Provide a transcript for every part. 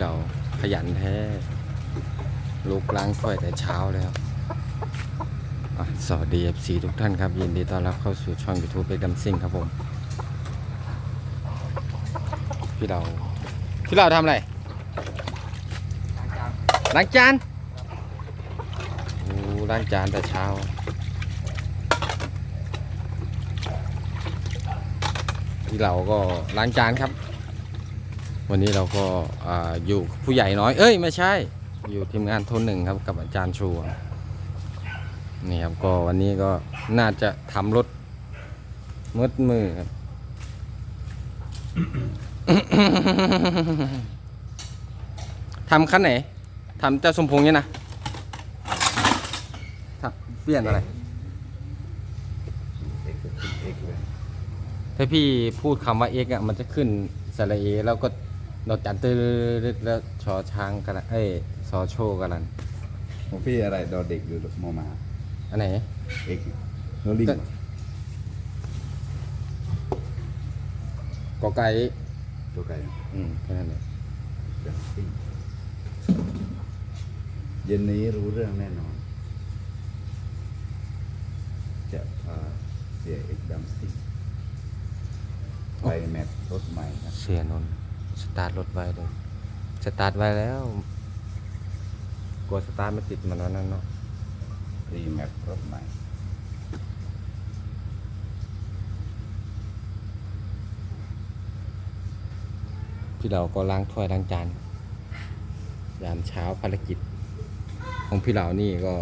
เราขยันแท้ลูกล้างถ้วยแต่เช้าแล้วสวัสดี FC ทุกท่านครับ ยินดีต้อนรับเข้าสู่ช่อง YouTube เป็นดัมซิงครับผม พี่เรา พี่เราทำอะไรล้างจานโอ้ล้างจานแต่เช้าพี่เราก็ล้างจานครับ วันนี้เราก็ออยู่ผู้ใหญ่น้อย เอ้ยไม่ใช่ อยู่ทีมงานโทนหนึ่งครับกับอาจารย์ชูนี่ครับก็วันนี้ก็น่าจะทำรถมืดมือครับทำคันไหนทำเจ้าสมพงษ์เนี่ยนะเปลี่ยนอะไรถ้าพี่พูดคำว่า x อะมันจะขึ้นสระเอแล้วก็ ดอกจันตื้อแล้วชอช้างกันเอ้ยซอโชกันลันของพี่อะไรดอเด็กหรือมอมาอันไหนเอกโนลิงก็กอไก่ตัวไก่อืมแค่นั้นเลยดัมซิ่งเย็นนี้รู้เรื่องแน่นอน จะพาเสียเอกดัมซิ่งไปแมทรถใหม่ครับเสียนนท์ สตาร์ทรถไว้เลย สตาร์ทไว้แล้ว กลัวสตาร์ทไม่ติดมันวันนั้นเนาะรีแมทรถใหม่พี่เราก็ล้างถ้วยล้างจานยามเช้าภารกิจ ของพี่เหล่านี่ก็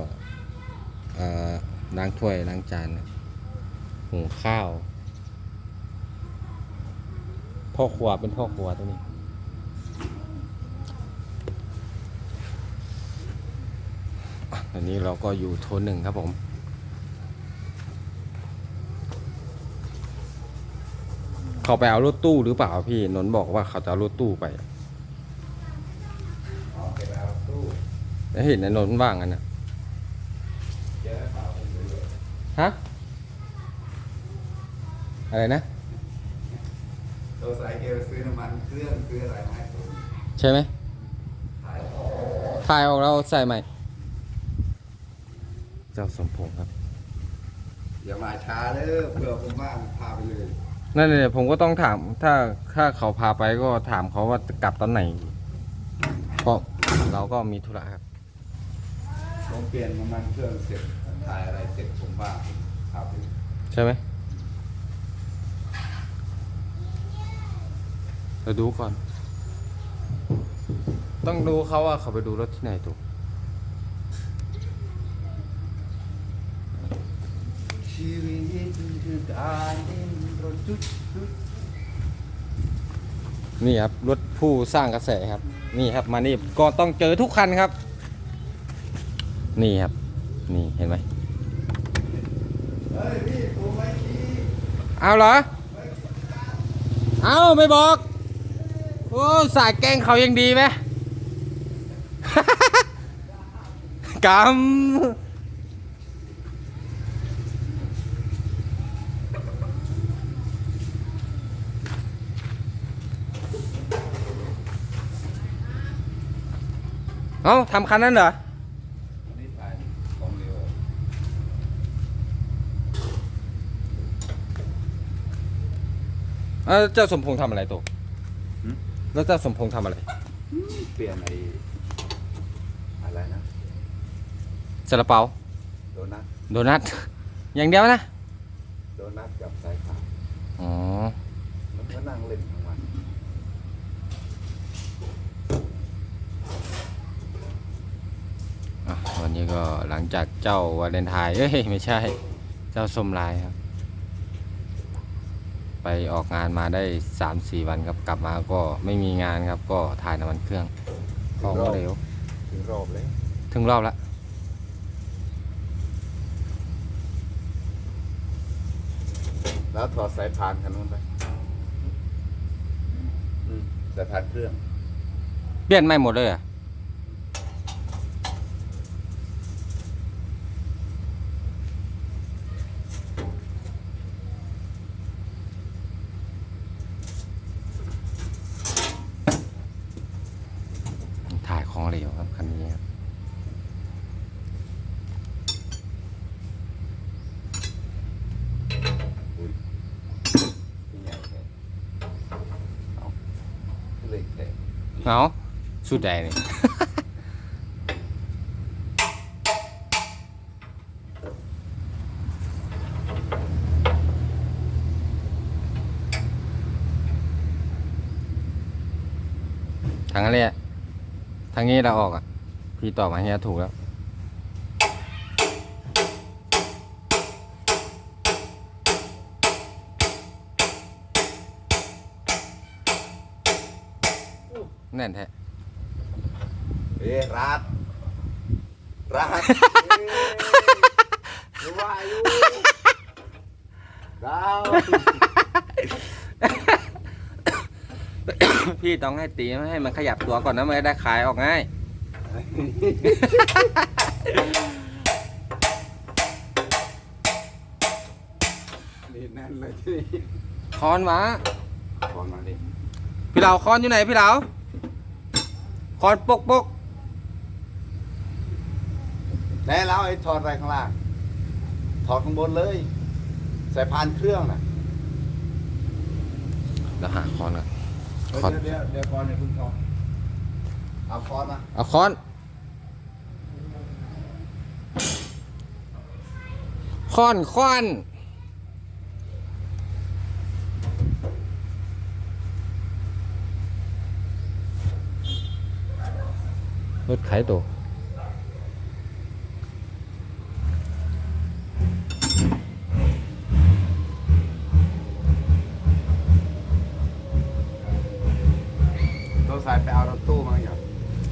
เอ่อล้างถ้วยล้างจานหุงข้าว พ่อครัวเป็นพ่อครัวตัวนี้ อะตอนนี้เราก็อยู่โทนหนึ่งครับผมเขาไปเอารถตู้หรือเปล่าพี่นนท์บอกว่าเขาจะเอารถตู้ไปอ๋อไปแล้วตู้แล้วเห็นในนนท์ว่างกันนะเจอเปล่าผมไปเลยฮะอะไรนะตัวสายเกลซื้อน้ำมันเครื่องซื้ออะไรมาให้ตัวใช่ไหมขายออกถ่ายออกเราใส่ใหม่เจ้าสมพงษ์ครับ อย่ามาช้าเด้อเผื่อผมว่างพาไปเลย นั่นเลยผมก็ต้องถาม ถ้าถ้าเขาพาไปก็ถามเขาว่าจะกลับตอนไหนเพราะเราก็มีธุระครับ ผมเปลี่ยนน้ำมันเครื่องเสร็จถ่ายอะไรเสร็จผมว่างพาไปเลยใช่ไหมเราดูก่อน ต้องดูเขาว่าเขาไปดูรถที่ไหนถูก ชีวิตคือการดิ้นรนจุดจุดนี่ครับรถผู้สร้างกระแสครับ นี่ครับมานี่ก็ต้องเจอทุกคันครับ นี่ครับ นี่เห็นไหมเฮ้ยพี่ผมไม่ขี่เอาเหรอ เอาไม่บอก โอ้สายแกงเขายังดีไหม กำ เอาทำคันนั้นเหรออันนี้ถ่ายของเร็วเอ้าเจ้าสมพงษ์ทำอะไรตัวแล้วเจ้าสมพงษ์ทำอะไรเปลี่ยนไอ้อะไรนะซาลาเปาโดนัทโดนัท อย่างเดียวนะโดนัทกับสายขาวอ๋อ มันก็นั่งเล่นทั้งวั นอะวันนี้ก็หลังจากเจ้าวาเลนไทน์เอ้ยไม่ใช่ เจ้าส้มลายครับ ไปออกงานมาได้สามสี่วันครับกลับมาก็ไม่มีงานครับก็ถ่ายน้ำมันเครื่องของก็เร็วถึงรอบเลยถึงรอบละแล้วถอดสายพานคันนู้นไปอืมสายพานเครื่อง เปลี่ยนใหม่หมดเลยเหรอะ เหลวครับคันนี้ครับเอาสุดใดนี่ ทางอะไรอะางนี้เราออกอะ พี่ตอบมาเฮียถูกแล้ว แน่นแท้ เอ้ยรัดรัดเอ้ยว่าอยู่ดาว พี่ต้องให้ตีไม่ให้มันขยับตัวก่อนนะมันจะได้ขายออกง่ายนี่แน่นเลยที่นี่คอนมาฟอนมาดิพี่เหลาคอนอยู่ไหนพี่เหลาคอนปกปกแล้วเราไอ้ถอดอะไรข้างล่าง ถอดข้างบนเลย ใส่พานเครื่องน่ะ แล้วหาคอนก่ อนเดี๋ยวถอดเดี๋ยวเดี๋ยวก่อนเนี่ยเพิ่งถอดเอาคอนมาเอาคอนคอนคอน รถไขตัวตัวสายไปเอารถตู้มาอย่าง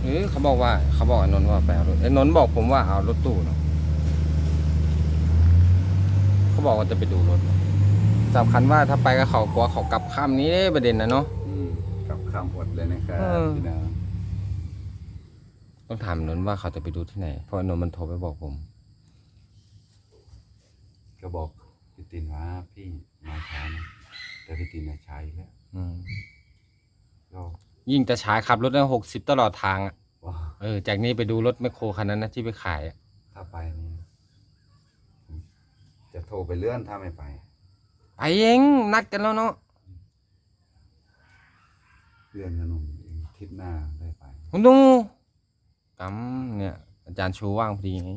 เออเขาบอกว่า เขาบอกไอ้นนท์ว่าไปเอารถไอ้นนท์บอกผมว่าเอารถตู้เนาะเขาบอกว่าจะไปดูรถสำคัญว่าถ้าไปกับเขากลัวเขากลับค่ำนี้ประเด็นนะเนาะกับคำอดเลยนะครับเออ พี่น้องต้องถามนนท์ว่าเขาจะไปดูที่ไหน เพราะนนท์มันโทรไปบอกผม ก็บอกพี่ตินว่าพี่มาช้านะแต่พี่ตินน่ะช้าอีกแล้วอืม ก็ยิ่งจะฉายขับรถได้หกสิบตลอดทางอะว่า เออ จากนี้ไปดูรถแมคโครคันนั้นนะที่ไปขายอะถ้าไปนี่จะโทรไปเลื่อนถ้าไม่ไป ไปเองนัดกันแล้วเนาะเลื่อนขนมเองทิศหน้าได้ไป คุณดูกำเนี่ย อาจารย์ชูว่างพอดีไง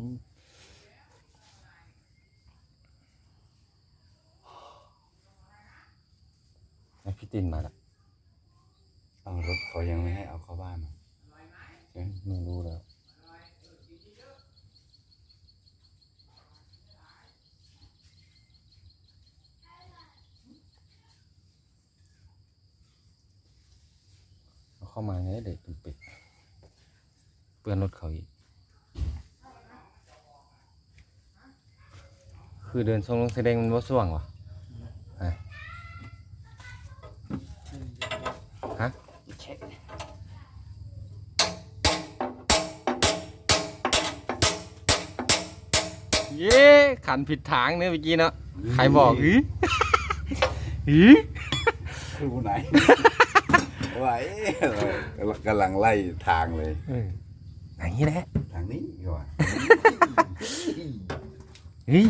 แล้วพี่ตินมาละเอารถเขายังไม่ให้เอาเข้าบ้านเหรอใช่ ไม่รู้แล้วเข้ามาไงเด็กตุ่มปิดเปื้อนรถเขาอีก คือเดินทรงลงแสดงมันว่าส่วงวะฮะ เย้ขันผิดทางเนี่ยเมื่อกี้เนาะใครบอกอีอีครูไหนไหวกำลังไล่ทางเลยเออไหนแหละทางนี้ก่อนเฮ้ย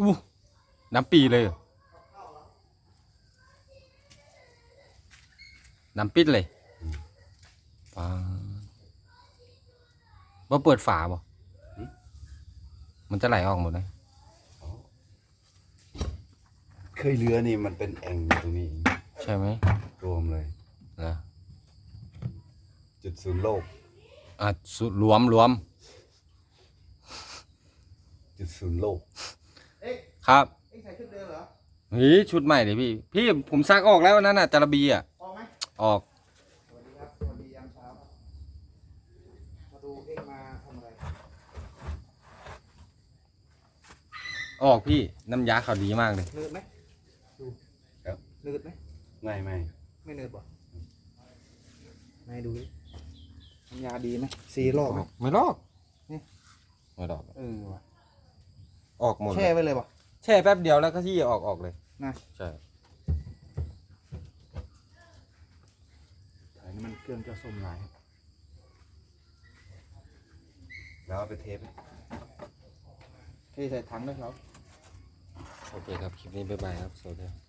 อู้น้ำปีเลยเหรอน้ำปิดเลยป้าว่าเปิดฝาบ่มันจะไหลออกหมดเลยเคยเรือนี่มันเป็นแอ่งอยู่ตรงนี้เองใช่ไหมรวมเลยนะจุดศูนย์โลกอะสุรวมรวมจุดศูนย์โลก ครับเอ็งใส่ชุดเดิมเหรอเฮ้ยชุดใหม่เลยพี่ พี่ผมซักออกแล้วนั่นน่ะจระบีอะออกไหมออกสวัสดีครับสวัสดียามเช้าครับมาดูเอ็งมาทำอะไรออกพี่น้ำยาเขาดีมากเลยเนืดไหมดูครับ เนืดไหมไม่ไม่ไม่เนืดบ่ไหนดูดิน้ำยาดีไหมสีรอบไหมไม่ลอกนี่ไม่ลอก เออว่ะ ออกหมดเลยแช่ไว้เลยบ่แช่แป๊บเดียวแล้วก็ที่ออกออกเลยนะ ใช่ถ่ายนี่มันเครื่องเจ้าส้มลายแล้วเอาไปเทปเทใส่ถังด้วยครับ โอเคครับคลิปนี้บ๊ายบายครับสวัสดีครับ